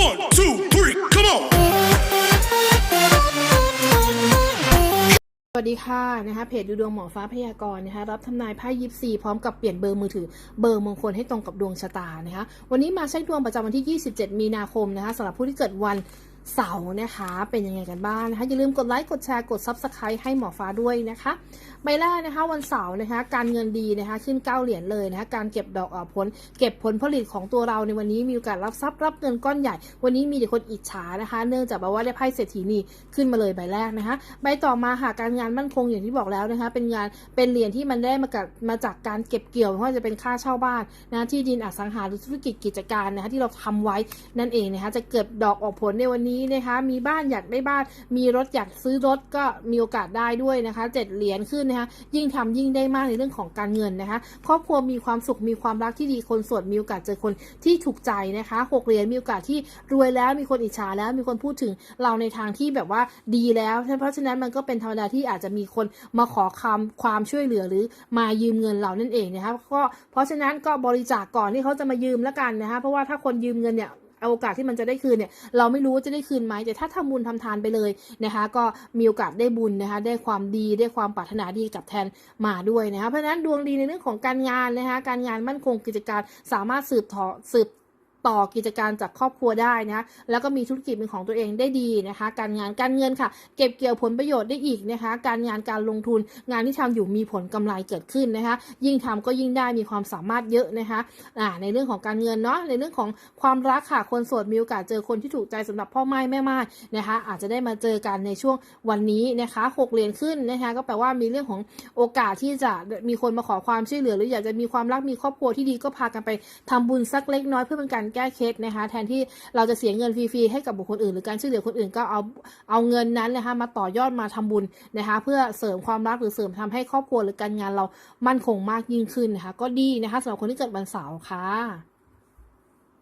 One, two, three, come on! สวัสดีค่ะนะคะเพจดูดวงหมอฟ้าพยากรณ์นะคะรับทำนายไพ่ยิปซีพร้อมกับเปลี่ยนเบอร์มือถือเบอร์มงคลให้ตรงกับดวงชะตานะคะวันนี้มาเช็คดวงประจำวันที่ 27 มีนาคมนะคะสำหรับผู้ที่เกิดวัน เสาร์นะคะ เป็นยังไงกันบ้างนะคะ อย่าลืมกดไลค์กดแชร์กด Subscribe ให้หมอฟ้าด้วยนะคะใบแรกนะคะวันเสาร์นะคะ การเงินดีนะคะ ขึ้นเก้าเหรียญเลยนะคะ การเก็บดอกออกผล เก็บผลผลิตของตัวเราในวันนี้มีโอกาสรับทรัพย์รับเงินก้อนใหญ่ วันนี้มีแต่คนอิจฉานะคะ เนื่องจากบบว่าได้ไพ่เศรษฐีนีขึ้นมาเลยใบแรกนะคะ ใบต่อมาค่ะการงานมั่นคงอย่างที่บอกแล้วนะคะ เป็นงานเป็นเหรียญที่มันได้มากับมาจากการเก็บเกี่ยวไม่ว่าจะเป็นค่าเช่าบ้านนะที่ดินอสังหาหรือธุรกิจกิจการนะคะที่เราทำไว้นั่นเองนะคะจะเกิดดอกออกผลในวันนี้นะคะ มีบ้านอยากได้บ้าน มีรถอยากซื้อรถก็มีโอกาสได้ด้วยนะคะเจ็ดเหรียญขึ้นนะคะ ยิ่งทำยิ่งได้มากในเรื่องของการเงินนะคะ ครอบครัวมีความสุขมีความรักที่ดีคนโสดมีโอกาสเจอคนที่ถูกใจนะคะหกเหรียญมีโอกาสที่รวยแล้วมีคนอิจฉาแล้วมีคนพูดถึงเราในทางที่แบบว่าดีแล้ว เพราะฉะนั้นมันก็เป็นธรรมดาที่อาจจะมีคนมาขอคำความช่วยเหลือหรือมายืมเงินเรานั่นเองนะคะก็เพราะฉะนั้นก็บริจาคก่อนที่เขาจะมายืมแล้วกันนะคะเพราะว่าถ้าคนยืมเงินเนี่ย เอาโอกาสที่มันจะได้คืนเนี่ยเราไม่รู้ว่าจะได้คืนไหมแต่ถ้าทำบุญทำทานไปเลยนะคะก็มีโอกาสได้บุญนะคะได้ความดีได้ความปรารถนาดีกับแทนมาด้วยนะคะเพราะฉะนั้นดวงดีในเรื่องของการงานนะคะการงานมั่นคงกิจการสามารถสืบต่อสืบ ต่อกิจการจากครอบครัวได้นะแล้วก็มีธุรกิจเป็นของตัวเองได้ดีนะคะ การงานการเงินค่ะ เก็บเกี่ยวผลประโยชน์ได้อีกนะคะ การงานการลงทุนงานที่ทำอยู่มีผลกำไรเกิดขึ้นนะคะ ยิ่งทำก็ยิ่งได้มีความสามารถเยอะนะคะอ่าในเรื่องของการเงินเนาะในเรื่องของความรักค่ะคนโสดมีโอกาสเจอคนที่ถูกใจสำหรับพ่อไม้แม่ไม้นะคะอาจจะได้มาเจอกันในช่วงวันนี้นะคะหกเหรียญขึ้นนะคะก็แปลว่ามีเรื่องของโอกาสที่จะมีคนมาขอความช่วยเหลือ หรืออยากจะมีความรักมีครอบครัวที่ดีก็พากันไปทำบุญสักเล็กน้อยเพื่อเป็นการแก้เคสนะคะ แทนที่เราจะเสียเงินฟรีๆให้กับบุคคลอื่นหรือการช่วยเหลือคนอื่นก็เอาเอาเงินนั้นนะคะมาต่อยอดมาทำบุญนะคะ เพื่อเสริมความรักหรือเสริมทำให้ครอบครัวหรือการงานเรามั่นคงมากยิ่งขึ้นนะคะ ก็ดีนะคะสำหรับคนที่เกิดวันเสาร์ค่ะ